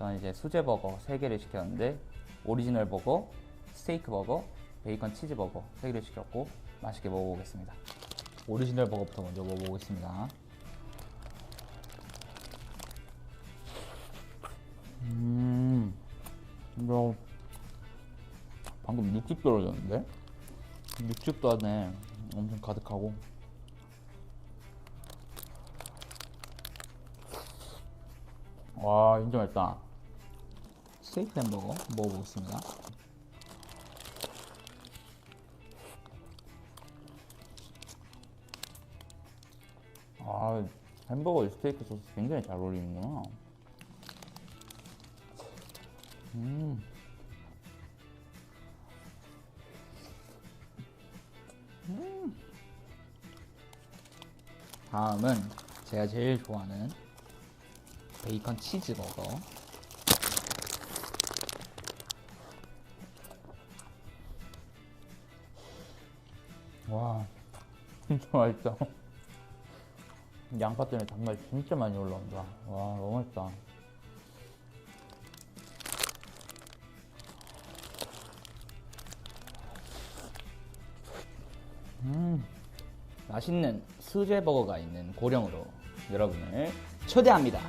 저는 이제 수제 버거 3개를 시켰는데 오리지널 버거, 스테이크 버거, 베이컨 치즈 버거 3개를 시켰고 맛있게 먹어보겠습니다. 오리지널 버거부터 먼저 먹어보겠습니다. 음, 이거 방금 육즙 떨어졌는데? 육즙도 안에 엄청 가득하고 와 진짜 맛있다 스테이크 햄버거 먹어보겠습니다 아 햄버거에 스테이크 소스 굉장히 잘 어울리는구나 음. 음. 다음은 제가 제일 좋아하는 베이컨 치즈 버거. 와, 진짜 맛있다. 양파 때문에 단맛이 진짜 많이 올라온다. 와, 너무 맛있다. 음, 맛있는 수제 버거가 있는 고령으로 여러분을 초대합니다.